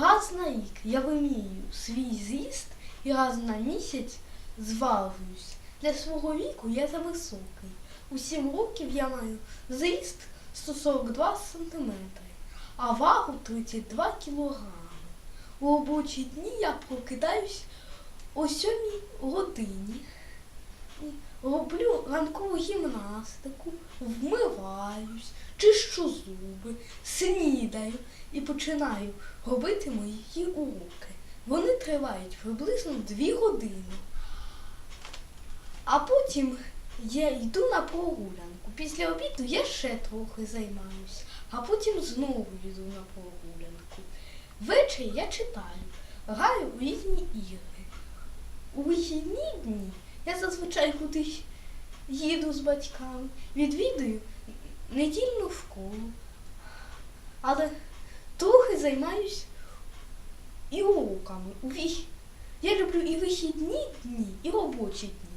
Раз на рік я вимію свій зріст і раз на місяць зважуюсь. Для свого віку я зависокий. У 7 років я маю зріст 142 сантиметри, а вагу 32 кілограми. У робочі дні я прокидаюсь о 7 годині. Роблю ранкову гімнастику, вмиваюсь, чищу зуби, снідаю і починаю робити мої уроки. Вони тривають приблизно 2 години. А потім я йду на прогулянку. Після обіду я ще трохи займаюсь, а потім знову йду на прогулянку. Ввечері я читаю, граю у різні ігри. У вихідні дні я зазвичай кудись їду з батьками, відвідую недільну школу. Але займаюсь і уроками. Я люблю і вихідні дні, і робочі дні.